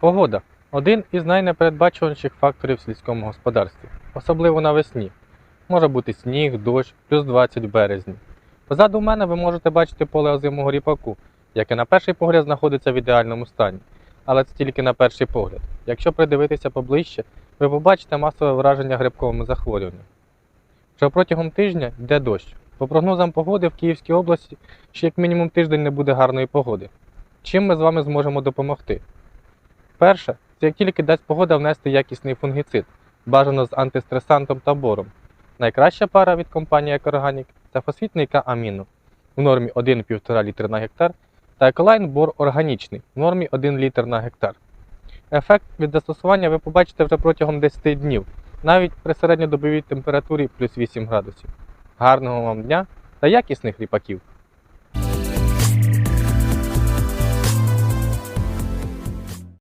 Погода один із найнепередбачуваніших факторів в сільському господарстві, особливо навесні. Може бути сніг, дощ, плюс 20 в березні. Позаду мене ви можете бачити поле озимого ріпаку, яке на перший погляд знаходиться в ідеальному стані. Але це тільки на перший погляд. Якщо придивитися поближче, ви побачите масове враження грибковими захворюваннями. Вже протягом тижня йде дощ. По прогнозам погоди в Київській області ще як мінімум тиждень не буде гарної погоди. Чим ми з вами зможемо допомогти? Перше, це як тільки дасть погода внести якісний фунгіцид, бажано з антистресантом та бором. Найкраща пара від компанії Екорганік це фосфітний К-аміну в нормі 1,5 літр на гектар та Еколайн бор органічний в нормі 1 літр на гектар. Ефект від застосування ви побачите вже протягом 10 днів, навіть при середньодобовій температурі плюс 8 градусів. Гарного вам дня та якісних ріпаків!